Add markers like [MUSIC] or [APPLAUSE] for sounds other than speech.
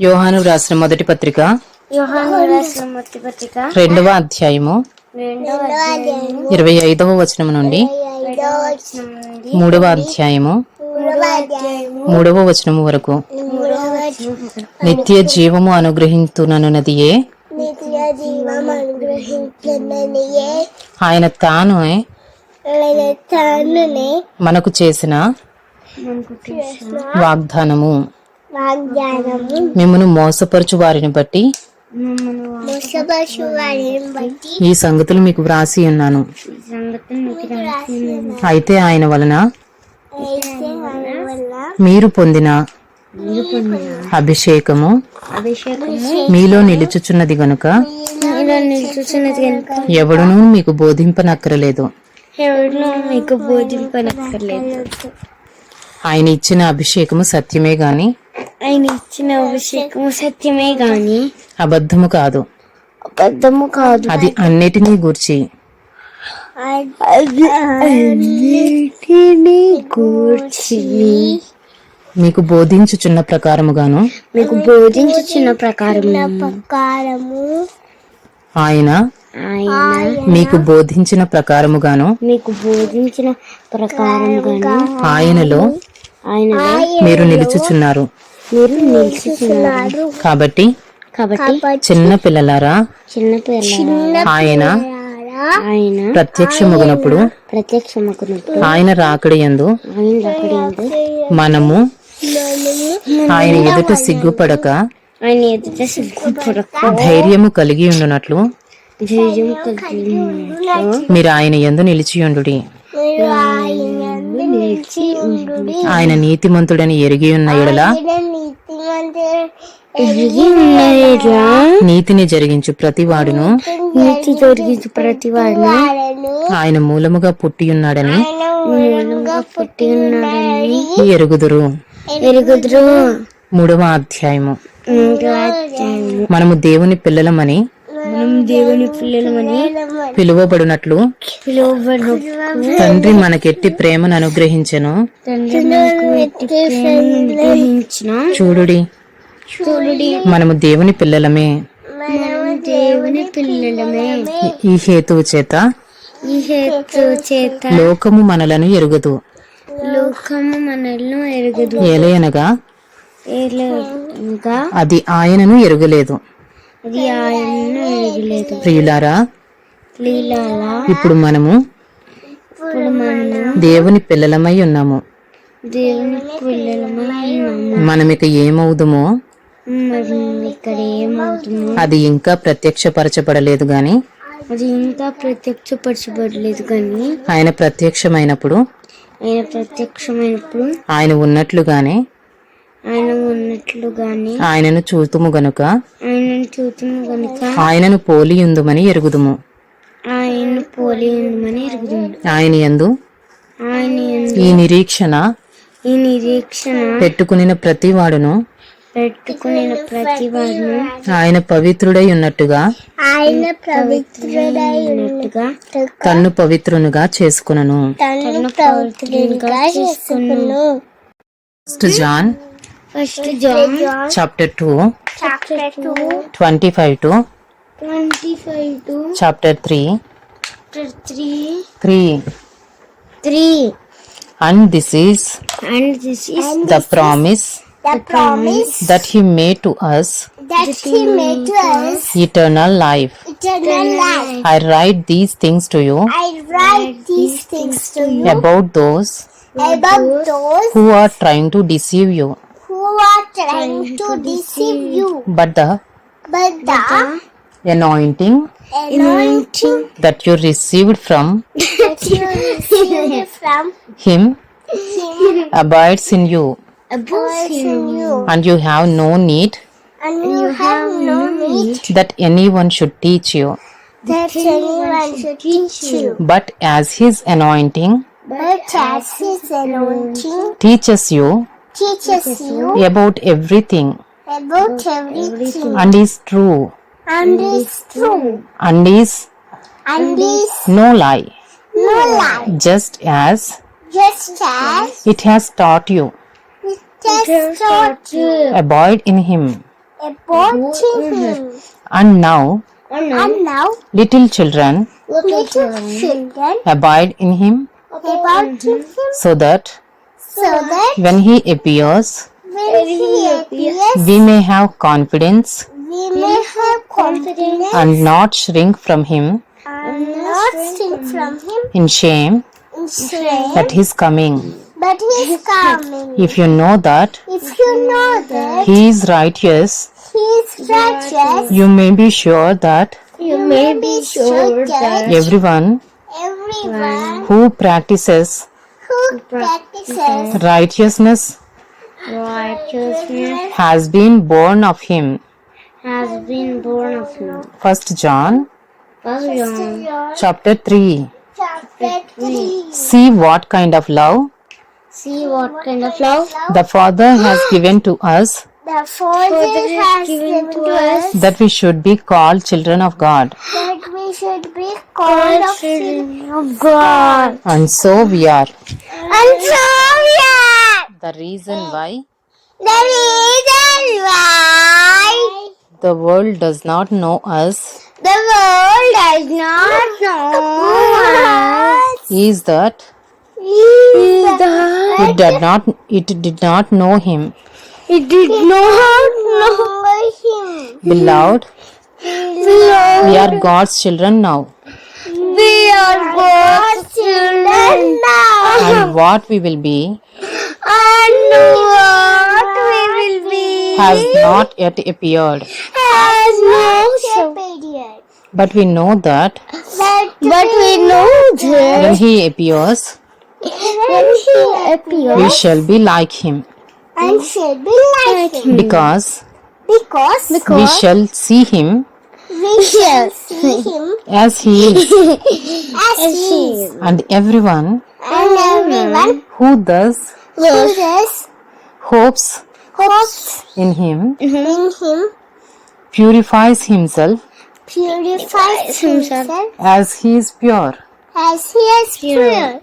యోహాను రాసిన మొదటి పత్రిక. యోహాను రాసిన మొదటి పత్రిక. రెండవ అధ్యాయము. రెండవ అధ్యాయము. ఇరవై ఐదవ వచనం నుండి మూడవ అధ్యాయము. మూడవ అధ్యాయము. మూడవ వచనము వరకు. నిత్య జీవము అనుగ్రహించుననున్నదియే ఆయన తాను ఆయన తానునే మనకు చేసిన వాగ్దానము. మిమ్మను మోసపరచు వారిని బట్టి మమ్మల్ని మోసపరచు వారిని బట్టి ఈ సంగతులు మీకు వ్రాసి ఉన్నాను. అయితే ఆయన వలన మీరు పొందిన అభిషేకము మీలో నిలుచుచున్నది గనుక ఎవడునూ మీకు బోధింపనక్కరలేదు. ఎవరినో మీకు బోధింపనక్కర్లేదు. ఆయన ఇచ్చిన అభిషేకము సత్యమే గాని ఆయన ఇచ్చిన అభిషేకము సత్యమే గాని అబద్ధము కాదు. అబద్ధము కాదు. అది అన్నిటినీ గూర్చి. అన్నిటినీ కూర్చి మీకు బోధించుచున్న ప్రకారముగాను మీకు బోధించుచున్న ప్రకారం ప్రకారము. ఆయన మీకు బోధించిన ప్రకారముగాను మీకు బోధించిన ప్రకారం ఆయనలో ఆయన మీరు నిలుచుచున్నారు. మీరు కాబట్టి కాబట్టి చిన్న పిల్లలారా చిన్న ఆయన ఆయన ప్రత్యక్షమగునప్పుడు ప్రత్యక్షమకున్నప్పుడు ఆయన రాకడియందు ఆయన అక్కడ మనము ఆయన ఎదుట సిగ్గుపడక ఆయన ఎదుట సిగ్గుపడక ధైర్యము కలిగి ఉండునట్లు ధైర్యం కలిగి ఉన్నట్లు మీరు ఆయన ఎందు నిలిచి ఉండుడి. ఆయన నీతిమంతుడని ఎరిగి ఉన్న ఎడల నీతిని జరిగించు ప్రతివాడును. నీతి జరిగించు ప్రతి వాడిని ఆయన మూలముగా పుట్టియున్నాడని మూలంగా పుట్టి ఉన్నాడని ఎరుగుదురు. ఎరుగుదురు. మూడవ అధ్యాయము. మూడో అధ్యాయము. మనము దేవుని పిల్లలమని మనం దేవుని పిల్లలమని పిలువబడినట్లు తండ్రి మనకెట్టి ప్రేమను అనుగ్రహించెను. చూడుడి. చూడుడి. మనము దేవుని పిల్లలమే. దేవుని పిల్లలమే. ఈ- హేతువు చేత ఈ హేతు చేత లోకము మనలను ఎరుగదు. లోకము మనల్ని ఎరగదు. ఏలయనగా ఏలగా అది ఆయనను ఎరుగలేదు. అది ఆయన్ను ఎరగలేదు ప్రియులారా ఇప్పుడు మనము ఇప్పుడు మనం దేవుని పిల్లలమై ఉన్నాము. దేవుని పిల్లలమై ఉన్నాము. మనమిక ఏమవుదుమో మరి ఇక్కడ ఏమవుతుందో అది ఇంకా ప్రత్యక్షపరచబడలేదు గాని అది ఇంకా ప్రత్యక్షపరచబడలేదు కానీ ఆయన ప్రత్యక్షమైనప్పుడు ఆయన ప్రత్యక్షమైనప్పుడు ఆయన ఉన్నట్లుగానే ఆయన ఉన్నట్లుగానే ఆయనను చూతుము గనుక. ఆయనను చూతుము కనుక ఆయనను పోలియుందుమని ఎరుగుదుము. ఆయన పోలి ఉండమని ఎరుగుతుంది ఆయన యందు ఆయన ఈ నిరీక్షణ ఈ నిరీక్షణ పెట్టుకునిన ప్రతివాడును పెట్టుకుని ప్రతి వారిని ఆయన పవిత్రుడై ఉన్నట్టుగా ఆయన పవిత్రుడైనట్టుగా తన్ను పవిత్రునిగా చేసుకునను. తను పవిత్రునిగా చేసుకున్నాను first John First John, chapter 2, chapter 2, 25 to 25 to chapter 3, chapter 3, 3. 3. And this is And this is And the promise the promise that He made to us. that He made to us. eternal life. eternal life. I write these things to you. I write these things to you. about those about those who are trying to deceive you who are trying to deceive you. But the But the anointing anointing that you received from that you [LAUGHS] received from him him abides in you, abides in you, and you have no need and you have no need that anyone should teach you. that anyone should teach you. But as his anointing But as his anointing teaches you teaches you about everything. about everything. And is true. And is true. And is and is no lie, no lie, just as just as it has taught you. it has taught you. Abide in him, abide in him. And now, And now, little children, little children abide in him, about him. so that so that when he appears, when he appears, we may have confidence we may have confidence and not shrink from him and not shrink from him in shame in shame. at his coming. But he is coming. If you know that If you know that he is righteous, he is righteous, you may be sure that you may be sure that everyone everyone who practices who practices righteousness righteousness has been born of him. has been born of him. First John First John chapter 3. chapter 3. See what kind of love See what kind of love the Father has given to us the Father has given to us that we should be called children of God. that we should be called children of God. And so we are. And so we are The reason why the reason why the world does not know us the world does not know us is that is that it did not it did not know him. it did not know him. Beloved, Beloved, we are God's children now. we are God's children now. And what we will be And what we will be has not yet appeared. has not appeared. But we know that But, but we know that when he appears, when he appears, we shall be like him. and shall be like him. Because Because, we shall see him we shall see him [LAUGHS] as he is. as he is. And everyone And everyone who does who thus hopes hopes in him in him purifies himself purifies himself as he is pure. as he is pure.